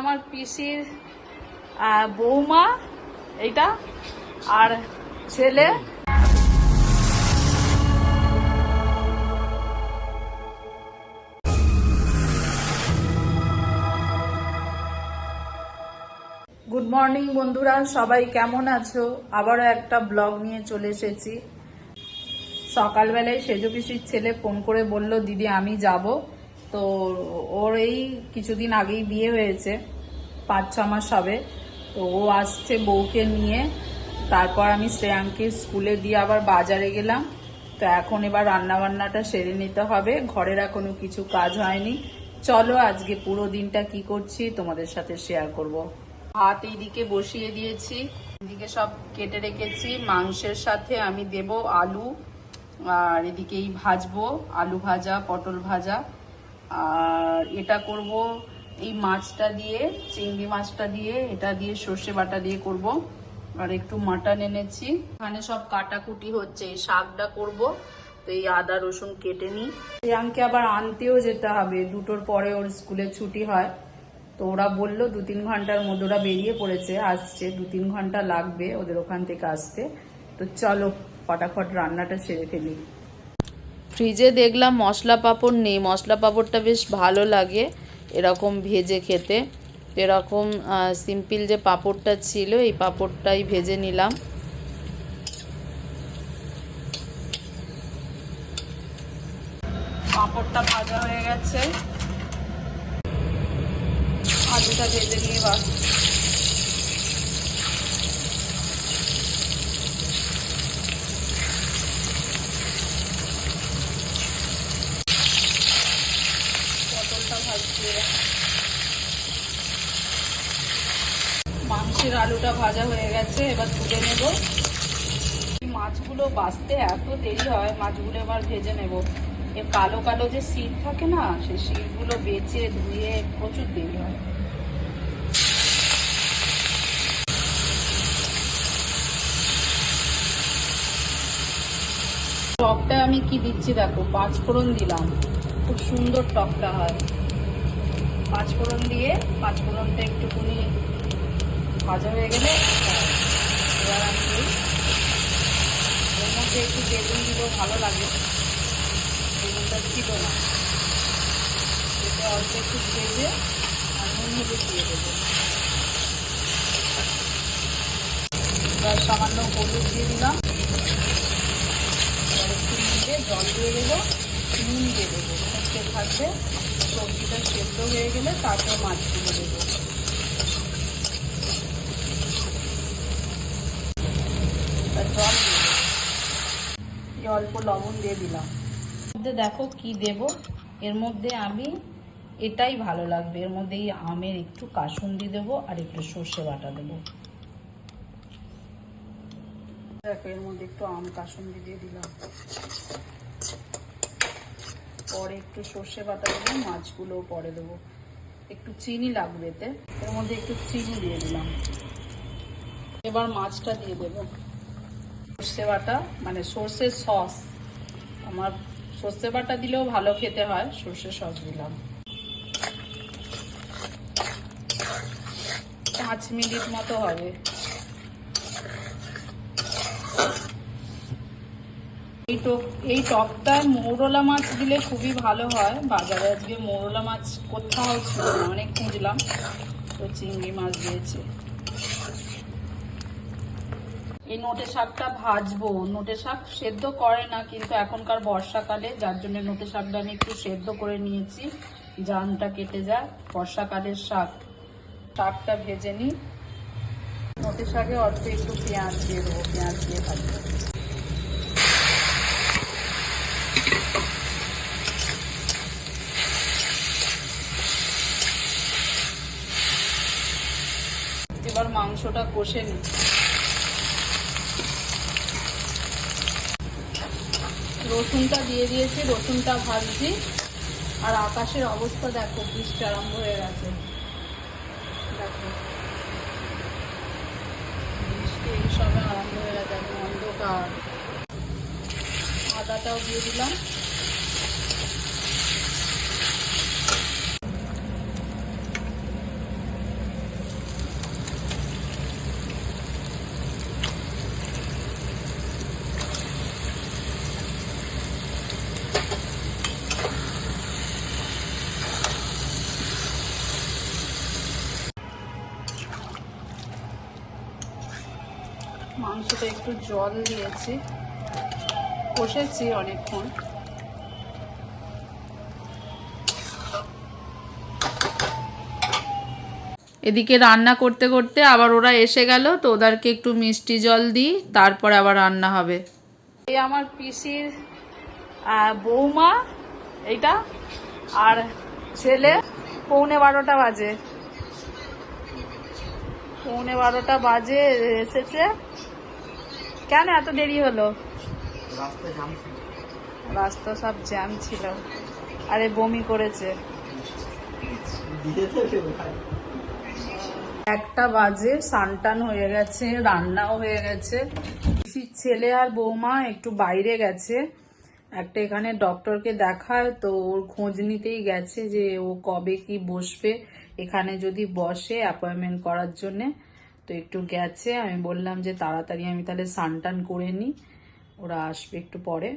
আমার পিসির বৌমা, এইটা, আর ছেলে। গুড মর্নিং বন্ধুরা, সবাই কেমন আছো? আবারও একটা ব্লগ নিয়ে চলে এসেছি। সকালবেলায় সেজো পিসির ছেলে ফোন করে বলল, দিদি, আমি যাব। তো ওর এই কিছুদিন আগেই বিয়ে হয়েছে, পাঁচ, ছ মাস হবে। তো ও আসছে বউকে নিয়ে। তারপর আমি শ্রেয়াঙ্কে স্কুলে দিয়ে আবার বাজারে গেলাম। তো এখন এবার রান্না বান্নাটা সেরে নিতে হবে। ঘরের এখনও কিছু কাজ হয়নি। চলো আজকে পুরো দিনটা কি করছি তোমাদের সাথে শেয়ার করব। ভাত এইদিকে বসিয়ে দিয়েছি। এদিকে সব কেটে রেখেছি। মাংসের সাথে আমি দেব আলু, আর এদিকেই ভাজবো। আলু ভাজা, পটল ভাজা। আর এটা করব এই মাছটা দিয়ে, চিংড়ি মাছটা দিয়ে, এটা দিয়ে সর্ষে বাটা দিয়ে করব। আর একটু মাটন এনেছি। এখানে সব কাটাকুটি হচ্ছে শাকটা করব। তো এই আদা, রসুন কেটে নিই। শ্রেয়াঙ্কে আবার আনতেও যেতে হবে, দুটোর পরে ওর স্কুলে ছুটি হয়। তো ওরা বলল দু তিন ঘণ্টার মধ্যে ওরা বেরিয়ে পড়েছে, আসছে। দু তিন ঘণ্টা লাগবে ওদের ওখান থেকে আসতে। তো চলো, ফটাফট রান্নাটা সেরে ফেলি। ফ্রিজে দেখলাম মশলা পাঁপড় নেই। মশলা পাঁপড়টা বেশ ভালো লাগে এরকম ভেজে খেতে। এরকম সিম্পল যে পাঁপড়টা ছিল, এই পাঁপড়টাই ভেজে নিলাম। পাঁপড়টা ভাজা হয়ে গেছে। আলুটা ভেজে নিয়ে বাস মাংসের আলুটা ভাজা হয়ে গেছে, এবার তুলে নেব। মাছগুলো বাঁচতে এত দেরি হয়, মাছগুলো এবার ভেজে নেব। এ কালো কালো যে সিট থাকে না সেই সিটগুলো বেচে ধুয়ে প্রচুর দেরি হয়। টকটা আমি কি দিচ্ছি দেখো পাঁচ ফোড়ন দিলাম। খুব সুন্দর টকটা হয়। পাঁচ ফোড়ন দিয়ে, পাঁচ ফোড়নটা একটুখানি ভাজা হয়ে গেলে, এবার আমি এর মধ্যে একটু বেগুন দিলেও ভালো লাগে। বেগুনটা ছিল না। এতে অল্প একটু ভেজে আর নুন হলুদ দিয়ে দেবো। এবার সামান্য হলুদ দিয়ে দিলাম। একটু নিয়ে জল দিয়ে দেবো, নুন দিয়ে দেবো। থাকবে। সবজিটা সেদ্ধ হয়ে গেলে তারপর মাছগুলো দেবো। জল অল্প লবণ দিয়ে দিলাম। মধ্যে দেখো কি দেব? এর মধ্যে আমি এটাই ভালো লাগবে। এর মধ্যে আমের একটু কাসুন্দি দেবো আর একটু সর্ষে বাটা দেবো। দেখো, এর মধ্যে একটু আম কাসুন্দি দিয়ে দিলাম। পরে একটু সর্ষে বাটা দেবো, মাছগুলোও পরে দেবো। একটু চিনি লাগবে এতে। এর মধ্যে একটু চিনি দিয়ে দিলাম। এবার মাছটা দিয়ে দেবো। সর্ষে বাটা মানে সর্ষের সস। আমার সর্ষে বাটা দিলেও ভালো খেতে হয়, সর্ষে সস দিলাম। পাঁচ মিনিট মতো হবে। এই টক এই টকটা মৌরলা মাছ দিলে খুবই ভালো হয়। বাজারে আজকে মৌরলা মাছ কোথাও ছিল অনেক খুঁজলাম, তো চিংড়ি মাছ দিয়েছে। এই নোটে শাকটা ভাজবো। নোটে শাক সেদ্ধ করে না, কিন্তু এখনকার বর্ষাকালে, যার জন্য নোটে শাকটা আমি একটু সেদ্ধ করে নিয়েছি। জানটা কেটে যায়, বর্ষাকালের শাক। শাকটা ভেজে নিই। নোটে শাকে অল্প একটু পেঁয়াজ দিয়ে দেবো, পেঁয়াজ দিয়ে ভাজবো এবার মাংসটা কষে রসুনটা দিয়ে দিয়েছি, রসুনটা ভাজছি। আর আকাশের অবস্থা দেখো, বৃষ্টি আরম্ভ হয়ে গেছে। দেখো। বৃষ্টি এইসবে আরম্ভ হয়ে গেছে অন্ধকার। আদাটাও দিয়ে দিলাম। মাংসটা একটু জল দিয়েছি। কষেছি অনেকক্ষণ। এদিকে রান্না করতে করতে আবার ওরা এসে গেল, তো ওদেরকে একটু মিষ্টি জল দিই, তারপরে আবার রান্না হবে। এই আমার পিসির বৌমা, এইটা, আর ছেলে, পৌনে বারোটা বাজে। পৌনে বারোটা বাজে, এসেছে। কেন এত দেরি হলো? রাস্তা সব জ্যাম ছিল। আরে বমি করেছে। একটা বাজে সানটান হয়ে গেছে রান্নাও হয়ে গেছে। ছেলে আর বৌমা একটু বাইরে গেছে। একটা এখানে ডক্টরকে দেখায় তো ওর খোঁজ নিতেই গেছে যে ও কবে কি বসবে। এখানে যদি বসে অ্যাপয়েন্টমেন্ট করার জন্যে। তো একটু গেছে, আমি বললাম যে তাড়াতাড়ি আমি তাহলে সানটান করে নিই, ওরা আসবে একটু পরে।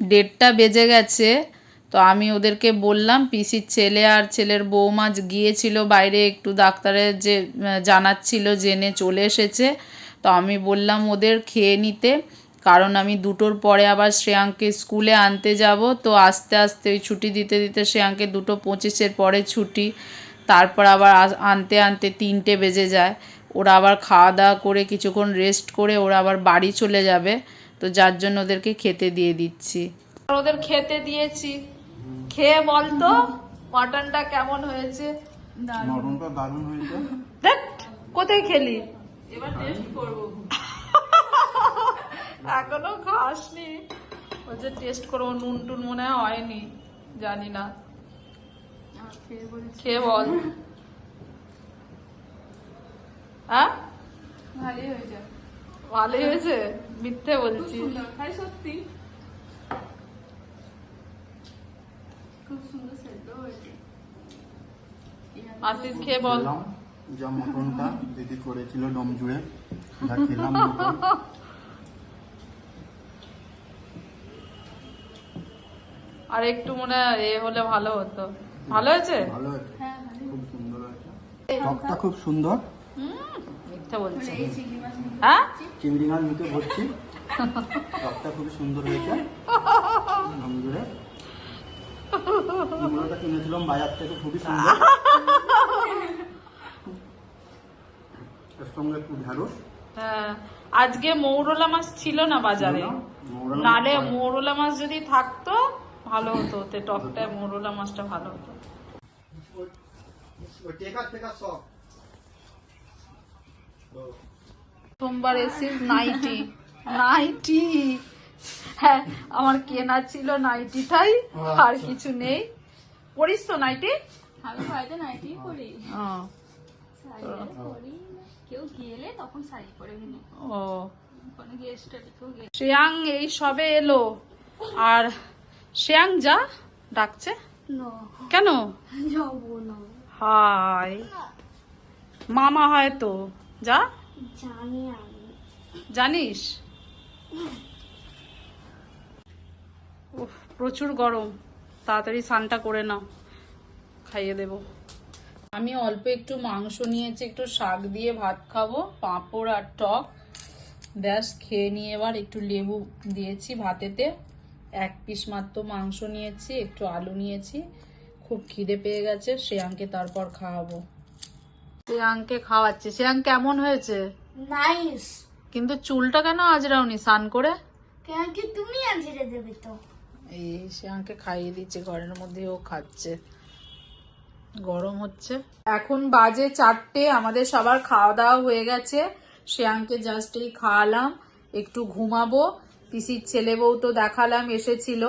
ডেটটা বেজে গেছে, তো আমি ওদেরকে বললাম, পিসির ছেলে আর ছেলের বৌমা গিয়েছিল বাইরে, একটু ডাক্তারের যে জানাচ্ছিল জেনে চলে এসেছে, তো আমি বললাম ওদের খেয়ে নিতে, কারণ আমি দুটোর পরে আবার শ্রেয়াঙ্ককে স্কুলে আনতে যাব, তো আস্তে আস্তে ওই ছুটি দিতে দিতে শ্রেয়াঙ্কে দুটো পঁচিশের পরে ছুটি, তারপর আবার আনতে আনতে তিনটে বেজে যায়। ওরা আবার খাওয়া দাওয়া করে কিছুক্ষণ রেস্ট করে ওরা আবার বাড়ি চলে যাবে। তো যার জন্য ওদেরকে খেতে দিয়ে দিচ্ছি। ওদের খেতে দিয়েছি। খেয়ে বলতো মাটনটা কেমন হয়েছে? মটনটা দারুণ হয়েছে। দেখ কোথায় খেলি? এবার টেস্ট করব। এখনও খাসনি। বলছে টেস্ট করব নুন টুন মনে হয়নি জানি না। খেয়ে বল। হ্যাঁ ভালোই হয়েছে। ভালোই হয়েছে? মিথ্যে বলছি ভাই সত্যি? খুব সুন্দর সেদ্ধ হয়েছে। আশিস খেয়ে বল। যা মটনটা দিদি করেছিল জুড়ে যা খেলাম আর একটু মনে হয় এ হলে ভালো হতো। ভালো হয়েছে? ভালো হয়েছে। হ্যাঁ খুব সুন্দর হয়েছে। টকটা খুব সুন্দর। মিথ্যে বলছে? চিংড়ি মাছ হ্যাঁ? চিংড়ি মাছ মুখে ভরছি টকটা খুব সুন্দর হয়েছে। কুমড়োটা কিনেছিলাম বাজার থেকে খুবই সুন্দর। এর সঙ্গে একটু ঢেঁড়স। হ্যাঁ আজকে মৌরলা মাছ ছিল না বাজারে? নালে মৌরলা মাছ যদি থাকতো ভালো হতো। ওতে টকটায় মৌরলা মাছটা ভালো হতো। ওই টেকার টেকার সব। সোমবার এসে নাইটি। নাইটি? হ্যাঁ আমার কেনা ছিল নাইটি নাইটিটাই আর কিছু নেই। পড়িস তো নাইটি? আমি বাড়িতে নাইটি পরি। ও। কেউ গেলে তখন শাড়ি পরে শ্রেয়াং এই সবে এলো। আর শ্রেয়াং যা ডাকছে? কেন? যাব হাই মামা হয় তো যা? জানিস? প্রচুর গরম। তাড়াতাড়ি স্নানটা করে নাও। খাইয়ে দেব। আমি অল্প একটু মাংস নিয়েছি একটু শাক দিয়ে ভাত খাব পাঁপড় আর টক। ব্যাস খেয়ে নিয়ে এবার একটু লেবু দিয়েছি ভাতেতে। এক পিস মাত্র মাংস নিয়েছি একটু আলু নিয়েছি। খুব খিদে পেয়ে গেছে শ্রেয়াংকে তারপর খাওয়াবো। শ্রেয়াংকে খাওয়াচ্ছি। শ্রেয়াং কেমন হয়েছে? নাইস। কিন্তু চুলটা কেন আজরাওনি স্নান করে? কেন কি তুমি আনছিলে দেবে তো। এই শ্রেয়াংকে খাইয়ে দিচ্ছে। ঘরের মধ্যে ও খাচ্ছে। গরম হচ্ছে। এখন বাজে চারটে। আমাদের সবার খাওয়া দাওয়া হয়ে গেছে। শ্রেয়াংকে জাস্ট এই খাওয়ালাম। একটু ঘুমাবো। পিসির ছেলে বউ তো দেখালাম এসেছিল।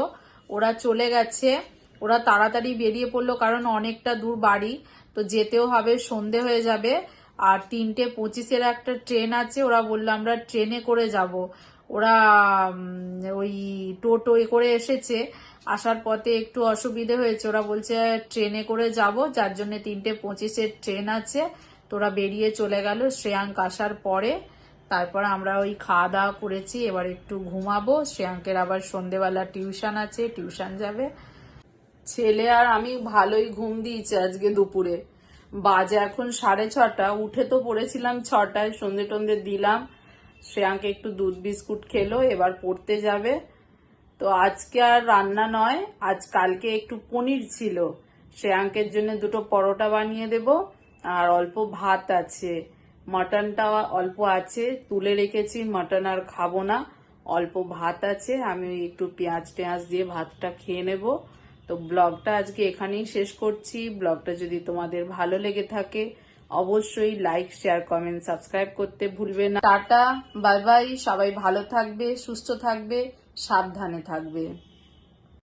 ওরা চলে গেছে। ওরা তাড়াতাড়ি বেরিয়ে পড়ল কারণ অনেকটা দূর বাড়ি। তো যেতেও হবে, সন্ধে হয়ে যাবে। আর তিনটে পঁচিশের একটা ট্রেন আছে, ওরা বলল আমরা ট্রেনে করে যাব। ওরা ওই টোটো করে এসেছে। আসার পথে একটু অসুবিধে হয়েছে। ওরা বলছে ট্রেনে করে যাব, যার জন্য তিনটে পঁচিশের ট্রেন আছে। তোরা বেরিয়ে চলে গেল, শ্রেয়াঙ্ক আসার পরে। তারপর আমরা ওই খাওয়া দাওয়া করেছি, এবার একটু ঘুমাবো। শ্রেয়াঙ্কের আবার সন্ধেবেলা টিউশন আছে, টিউশন যাবে। ছেলে আর আমি ভালোই ঘুম দিয়েছি আজকে দুপুরে। বাজে এখন সাড়ে ছটা, উঠে তো পড়েছিলাম ছটায়, সন্ধে টন্ধে দিলাম। শ্রেয়াঙ্কে একটু দুধ বিস্কুট খেলো, এবার পড়তে যাবে। তো আজকে আর রান্না নয়, আজ কালকে একটু পনির ছিল। শ্রেয়াঙ্কের জন্য দুটো পরোটা বানিয়ে দেব, আর অল্প ভাত আছে। মটনটা অল্প আছে, তুলে রেখেছি, মটন আর খাব না। অল্প ভাত আছে, আমি একটু পেঁয়াজ টেঁয়াজ দিয়ে ভাতটা খেয়ে নেব। তো ব্লগটা আজকে এখানেই শেষ করছি। ব্লগটা যদি তোমাদের ভালো লেগে থাকে, অবশ্যই লাইক শেয়ার কমেন্ট সাবস্ক্রাইব করতে ভুলবে না। টাটা বাই বাই সবাই ভালো থাকবে, সুস্থ থাকবে, সাবধানে থাকবে।